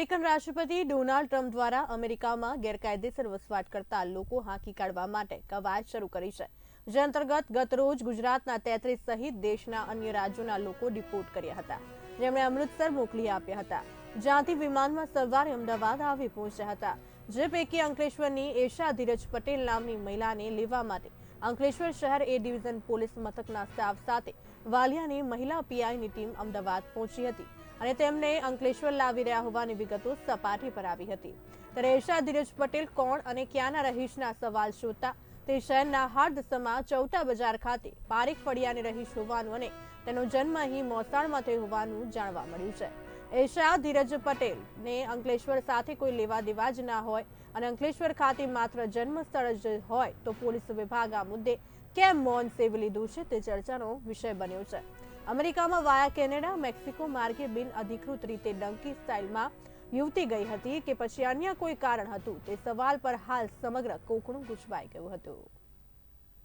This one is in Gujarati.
અમેરિકન રાષ્ટ્રપતિ ડોનાલ્ડ ટ્રમ્પ દ્વારા અમેરિકામાં ગેરકાયદેસર વસવાટ કરતા લોકો હાંકી કાઢવા માટે કવાયત શરૂ કરી છે. જે અંતર્ગત ગતરોજ ગુજરાતના તેત્રીસ સહિત દેશના અન્ય રાજ્યોના લોકો ડિપોર્ટ કર્યા હતા. જેમણે અમૃતસર મોકલી આપ્યા હતા. જ્યાંથી વિમાનમાં સવારે અમદાવાદ આવી પહોંચ્યા હતા. જે પૈકી અંકલેશ્વરની એશા ધીરજ પટેલ નામની મહિલાને લેવા માટે અંકલેશ્વર શહેર એ ડિવિઝન પોલીસ મથકના સ્ટાફ સાથે વાલિયાની મહિલા પીઆઈની ટીમ અમદાવાદ પહોંચી હતી અને તેમને અંકલેશ્વર લાવી રહ્યા હોવાની વિગતો સપાટી પર આવી હતી. ત્યારે એશા ધીરજ પટેલ કોણ અને ક્યાંના રહીશના સવાલ શોધતા તે શહેરના હાર્દસમાં ચૌટા બજાર ખાતે પારેખ ફળિયાની રહીશ હોવાનું અને તેનો જન્મ અહીં મોસાળમાં થયો હોવાનું જાણવા મળ્યું છે. એશા ધીરજ પટેલ ને અંકલેશ્વર સાથે કોઈ લેવા દેવા જ ના હોય અને અંકલેશ્વર ખાતે માત્ર જન્મ સ્થળ જ હોય તો પોલીસ વિભાગ આ મુદ્દે કેમ મૌન સેવી લીધું છે તે ચર્ચાનો વિષય બન્યો છે. અમેરિકામાં વાયા કેનેડા, મેક્સિકો માર્ગે બિન અધિકૃત રીતે ડંકી સ્ટાઇલમાં યુવતી ગઈ હતી કે પછી અન્ય કોઈ કારણ હતું તે સવાલ પર હાલ સમગ્ર કોકણું ગુંચવાઈ ગયું હતું.